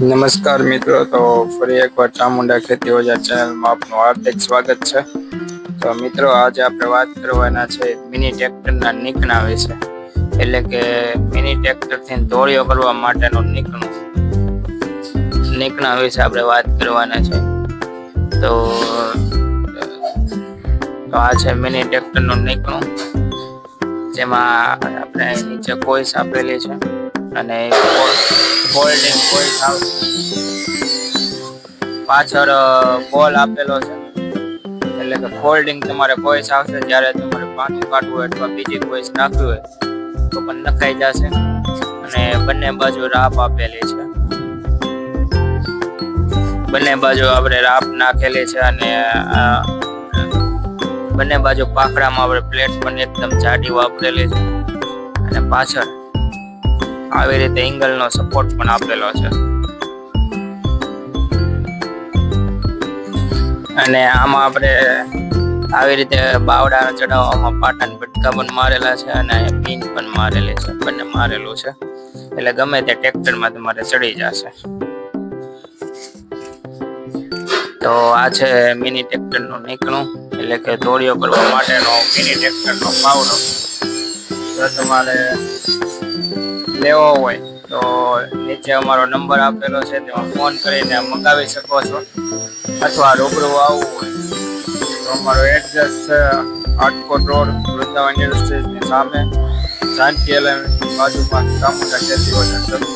નમસ્કાર મિત્રો, તો ફરી એકવાર ચામુંડા ખેતી ઓજા ચેનલમાં આપનું હાર્દિક સ્વાગત છે. તો મિત્રો, આજે આપણે વાત કરવાના છે મિની ટ્રેક્ટરના નીકણા વિશે. એટલે કે મિની ટ્રેક્ટરથી દોડીઓ કરવા માટેનું નીકણું. નીકણા વિશે આપણે વાત કરવાના છે. તો આ છે મિની ટ્રેક્ટરનું નીકણું. જેમાં આપણે નીચે કોઈસ આપેલી છે. અને ફોલ્ડિંગ કોઈ પાછળ બોલ આપેલો છે. એટલે કે ફોલ્ડિંગ તમારે કોઈસ આવશે. જ્યારે તમારે પાણી કાઢવું હોય અથવા બીજી કોઈ નાખવી હોય, તો પણ નખાઈ જશે. અને બંને બાજુ રાપ આપેલી છે. બંને બાજુ આપણે રાપ નાખેલી છે અને બંને બાજુ પાખડામાં આપણે પ્લેટ પણ એકદમ જાડી વાપરેલી છે. અને પાછળ આવી રીતે એંગલનો સપોર્ટ પણ આપેલો છે. અને આમાં આપણે આવી રીતે બાવડા ચડાવવામાં પાટાને બટકા પણ મારેલા છે અને પિન પણ મારેલી છે, બંને મારેલું છે. એટલે ગમે તે ટ્રેક્ટરમાં તમારે ચડી જશે. તો આ છે મિની ટ્રેક્ટરનું નીકળું એટલે કે દોડીઓ કરવા માટેનો મિની ટ્રેક્ટરનો પાવડો તો તમારે લેવો હોય, તો નીચે અમારો નંબર આપેલો છે, તેમાં ફોન કરીને મંગાવી શકો છો. અથવા રૂબરૂ આવવું હોય, તો અમારો એડ્રેસ છે આટકોટ રોડ, વૃંદાવન યુનિવર્સિટીની સામે, જાનકી એલએમ, બાજુમાં ચામુંડા ખેતી હોટલ